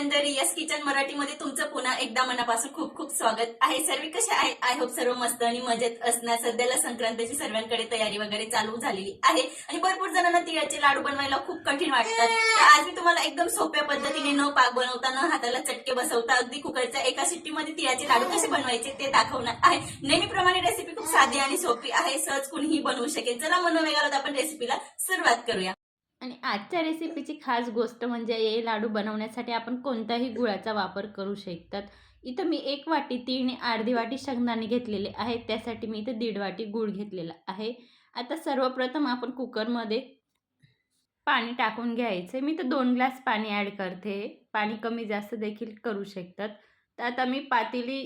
सगळ्यांचं रियस किचन मराठीमध्ये तुमचं पुन्हा एकदा मनापासून खूप खूप स्वागत आहे. सर्व कसे आहे? आय होप सर्व मस्त आणि मजेत असणार. सध्याला संक्रांतीची सर्वांकडे तयारी वगैरे चालू झालेली आहे. आणि भरपूर जणांना तिळाचे लाडू बनवायला खूप कठीण वाटतात. तर आज मी तुम्हाला एकदम सोप्या पद्धतीने न पाक बनवता न हाताला चटके बसवता अगदी कुकरच्या एका शिट्टीमध्ये तिळाचे लाडू कसे बनवायचे ते दाखवणार आहे. नेहमीप्रमाणे रेसिपी खूप साधी आणि सोपी आहे. सहज कुणीही बनवू शकेल. चला मनोवेगाला आपण रेसिपीला सुरुवात करूया. आणि आजच्या रेसिपीची खास गोष्ट म्हणजे हे लाडू बनवण्यासाठी आपण कोणताही गुळाचा वापर करू शकतात. इथं मी एक वाटी तीळ आणि अर्धी वाटी शेंगदाणे घेतलेले आहेत. त्यासाठी मी इथं दीड वाटी गूळ घेतलेला आहे. आता सर्वप्रथम आपण कुकरमध्ये पाणी टाकून घ्यायचं. मी तर दोन ग्लास पाणी ॲड करते. पाणी कमी जास्त देखील करू शकतात. तर आता मी पातेली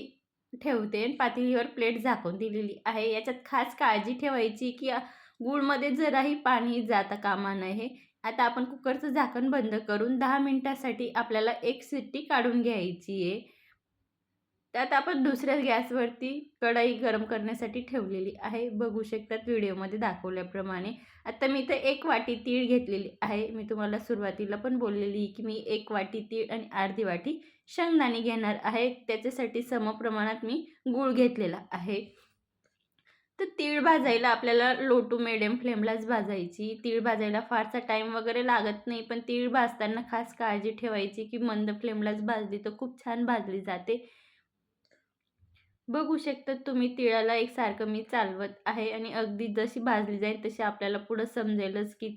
ठेवते आणि पातेलीवर प्लेट झाकून दिलेली आहे. याच्यात खास काळजी ठेवायची की गुळमध्ये जराही पाणी जाता कामा नये. आता आपण कुकरचं झाकण बंद करून दहा मिनटासाठी आपल्याला एक सिट्टी काढून घ्यायची आहे. त्यात आपण दुसऱ्या गॅसवरती कढई गरम करण्यासाठी ठेवलेली आहे. बघू शकतात व्हिडिओमध्ये दाखवल्याप्रमाणे. आता मी इथं एक वाटी तीळ घेतलेली आहे. मी तुम्हाला सुरुवातीला पण बोललेली की मी एक वाटी तीळ आणि अर्धी वाटी शेंगदाणे घेणार आहे. त्याच्यासाठी समप्रमाणात मी गूळ घेतलेला आहे. तर तीळ भाजायला आपल्याला लो टू मिडियम फ्लेमलाच भाजायची. तीळ भाजायला फारसा टाईम वगैरे लागत नाही पण तीळ भाजताना खास काळजी ठेवायची की मंद फ्लेमलाच भाजली तर खूप छान भाजली जाते. बघू शकता तुम्ही तिळाला एकसारखं मी चालवत आहे आणि अगदी जशी भाजली जाईल तशी आपल्याला पुढं समजेलच की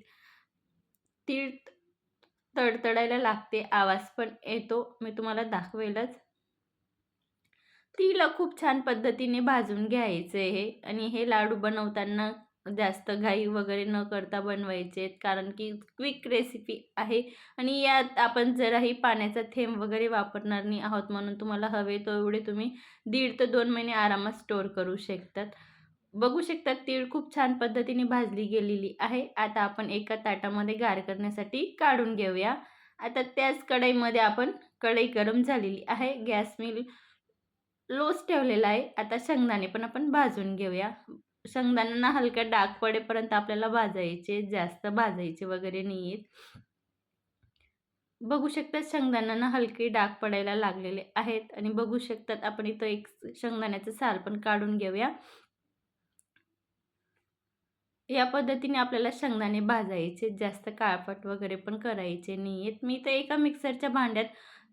तीळ तडतडायला लागते आवाज पण येतो. मी तुम्हाला दाखवेलच. तिला खूप छान पद्धतीने भाजून घ्यायचे हे. आणि हे लाडू बनवताना जास्त घाई वगैरे न करता बनवायचे कारण की क्विक रेसिपी आहे. आणि यात आपण जराही पाण्याचा थेंब वगैरे वापरणार नाही आहोत म्हणून तुम्हाला हवे तेवढे तुम्ही दीड ते दोन महिने आरामात स्टोअर करू शकतात. बघू शकतात तीळ खूप छान पद्धतीने भाजली गेलेली आहे. आता आपण एका ताटामध्ये गार करण्यासाठी काढून घेऊया. आता त्याच कढईमध्ये आपण कढई गरम झालेली आहे. गॅस मी लोच ठेवलेला आहे. आता शेंगदाणे पण आपण भाजून घेऊया. शेंगदाण्यांना हलका डाग पडेपर्यंत आपल्याला भाजायचे जास्त भाजायचे वगैरे नाही आहेत बघू शकतात शेंगदाण्यांना हलके डाग पडायला लागलेले आहेत. आणि बघू शकतात आपण इथं एक शेंगदाण्याचं साल पण काढून घेऊया. या पद्धतीने आपल्याला शेंगदाणे भाजायचे जास्त काळपट वगैरे पण करायचे नाही आहेत मी तर एका मिक्सरच्या भांड्यात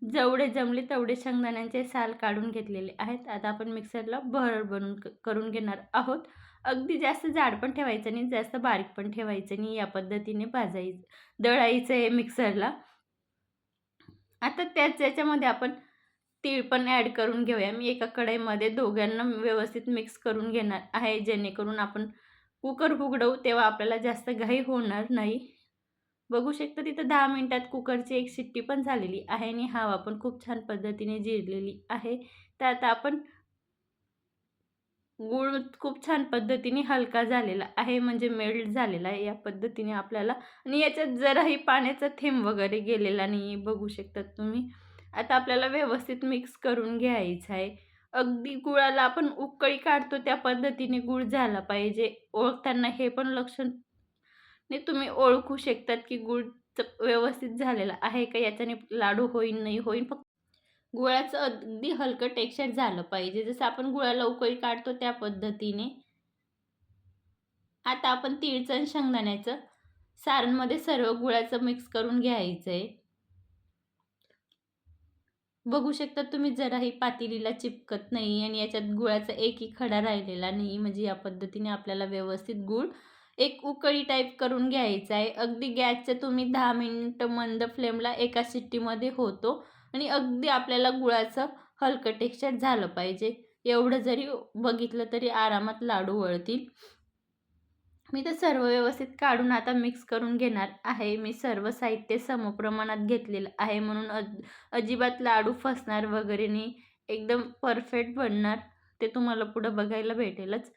जेवढे जमले तेवढे शेंगदाण्यांचे साल काढून घेतलेले आहेत. आता आपण मिक्सरला भर बनून करून घेणार आहोत. अगदी जास्त जाड पण ठेवायचं नाही जास्त बारीक पण ठेवायचं नाही या पद्धतीने भाजायचं दळायचं आहे मिक्सरला. आता त्याच याच्यामध्ये आपण तीळ पण ॲड करून घेऊया. मी एका कढईमध्ये दोघांना व्यवस्थित मिक्स करून घेणार आहे जेणेकरून आपण कुकर उघडवू तेव्हा आपल्याला जास्त घाई होणार नाही. बघू शकता तिथं दहा मिनटात कुकरची एक शिट्टी पण झालेली आहे आणि हवा पण खूप छान पद्धतीने जिरलेली आहे. तर आता आपण गूळ खूप छान पद्धतीने हलका झालेला आहे म्हणजे मेल्ट झालेला आहे या पद्धतीने आपल्याला. आणि याच्यात जराही पाण्याचा थेंब वगैरे गेलेला नाही बघू शकतात तुम्ही. आता आपल्याला व्यवस्थित मिक्स करून घ्यायचं आहे. अगदी गुळाला आपण उकळी काढतो त्या पद्धतीने गुळ झाला पाहिजे. ओळखताना हे पण लक्षण नाही तुम्ही ओळखू शकतात की गुळ व्यवस्थित झालेला आहे का याच्याने लाडू होईल नाही होईल फक्त गुळाचं अगदी हलकं टेक्स्चर झालं पाहिजे. जसं आपण गुळाला उकळी काढतो त्या पद्धतीने. आता आपण तिळचं आणि शेंगदाण्याचं सारणमध्ये सर्व गुळाचं मिक्स करून घ्यायचं आहे बघू शकता तुम्ही जराही पातेलीला चिपकत नाही आणि याच्यात गुळाचा एकही खडा राहिलेला नाही. म्हणजे या पद्धतीने आपल्याला व्यवस्थित गुळ एक उकळी टाईप करून घ्यायचा आहे. अगदी गॅसच्या तुम्ही दहा मिनटं मंद फ्लेमला एका शिट्टीमध्ये होतो आणि अगदी आपल्याला गुळाचं हलकं टेक्स्चर झालं पाहिजे. एवढं जरी बघितलं तरी आरामात लाडू वळतील. मी तर सर्व व्यवस्थित काढून आता मिक्स करून घेणार आहे. मी सर्व साहित्य समप्रमाणात घेतलेलं आहे म्हणून अज अजिबात लाडू फसणार वगैरे नाही. एकदम परफेक्ट बनणार. ते तुम्हाला पुढं बघायला भेटेलच.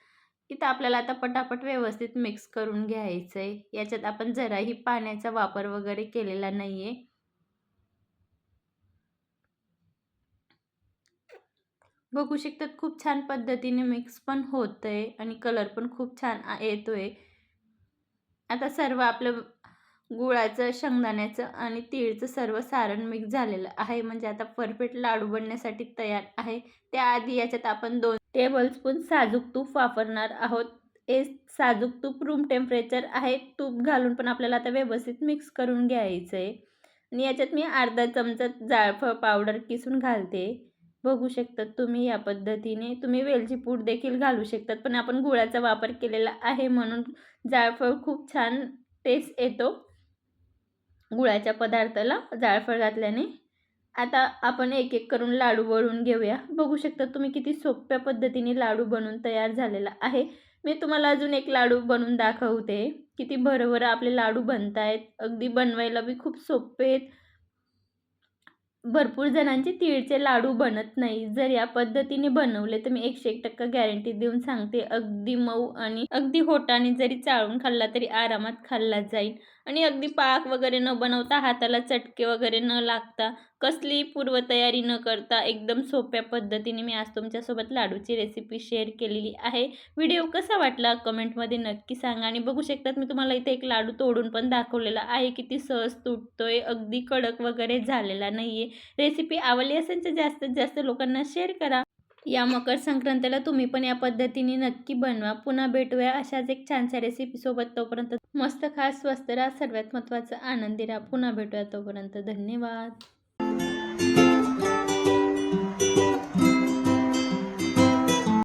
इथं आपल्याला आता पटापट व्यवस्थित मिक्स करून घ्यायचं आहे याच्यात आपण जराही पाण्याचा वापर वगैरे केलेला नाही आहे बघू शकतात खूप छान पद्धतीने मिक्स पण होत आहे आणि कलर पण खूप छान येतो आहे आता सर्व आपलं गुळाचं शेंगदाण्याचं आणि तीळचं सर्व सारण मिक्स झालेलं आहे. म्हणजे आता परफेक्ट लाडू बनण्यासाठी तयार आहे. त्याआधी याच्यात आपण दोन टेबलस्पून साजूक तूप वापरणार आहोत. हे साजूक तूप रूम टेम्परेचर आहे. तूप घालून पण आपल्याला आता व्यवस्थित मिक्स करून घ्यायचं आहे आणि याच्यात मी अर्धा चमचा जायफळ पावडर किसून घालते. बघू शकतात तुम्ही या पद्धतीने. तुम्ही वेलची पूड देखील घालू शकतात पण आपण गुळाचा वापर केलेला आहे म्हणून जायफळ खूप छान टेस्ट येतो. गुळाच्या पदार्थाला जायफळ घातल्याने. आता आपण एक एक करून लाडू वळून घेऊया. बघू शकता तुम्ही किती सोप्या पद्धतीने लाडू बनवून तयार झालेला आहे. मी तुम्हाला अजून एक लाडू बनवून दाखवते. किती भरभर आपले लाडू बनत आहेत अगदी बनवायला बी खूप सोपे आहेत. भरपूर जणांचे तिळचे लाडू बनत नाही. जर या पद्धतीने बनवले तर मी एकशे एक टक्का गॅरंटी देऊन सांगते अगदी मऊ आणि अगदी होटाने जरी चाळून खाल्ला तरी आरामात खाल्ला जाईल. आणि अगदी पाक वगैरे न बनवता हाताला चटके वगैरे न लागता कसली पूर्वतयारी न करता एकदम सोप्या पद्धतीने मी आज तुमच्यासोबत लाडूची रेसिपी शेअर केलेली आहे. व्हिडिओ कसा वाटला कमेंटमध्ये नक्की सांगा आणि बघू शकतात मी तुम्हाला इथे एक लाडू तोडून पण दाखवलेला आहे किती सहज तुटतोय अगदी कडक वगैरे झालेला नाही आहे रेसिपी आवडली असेल तर जास्तीत जास्त लोकांना शेअर करा. या मकर संक्रांतीला तुम्ही पण या पद्धतीने नक्की बनवा. पुन्हा भेटूया अशाच एक छानशा रेसिपीसोबत तोपर्यंत मस्त खास स्वस्त राहा सर्वात महत्त्वाचं आनंदी राहा. पुन्हा भेटूया तोपर्यंत. धन्यवाद.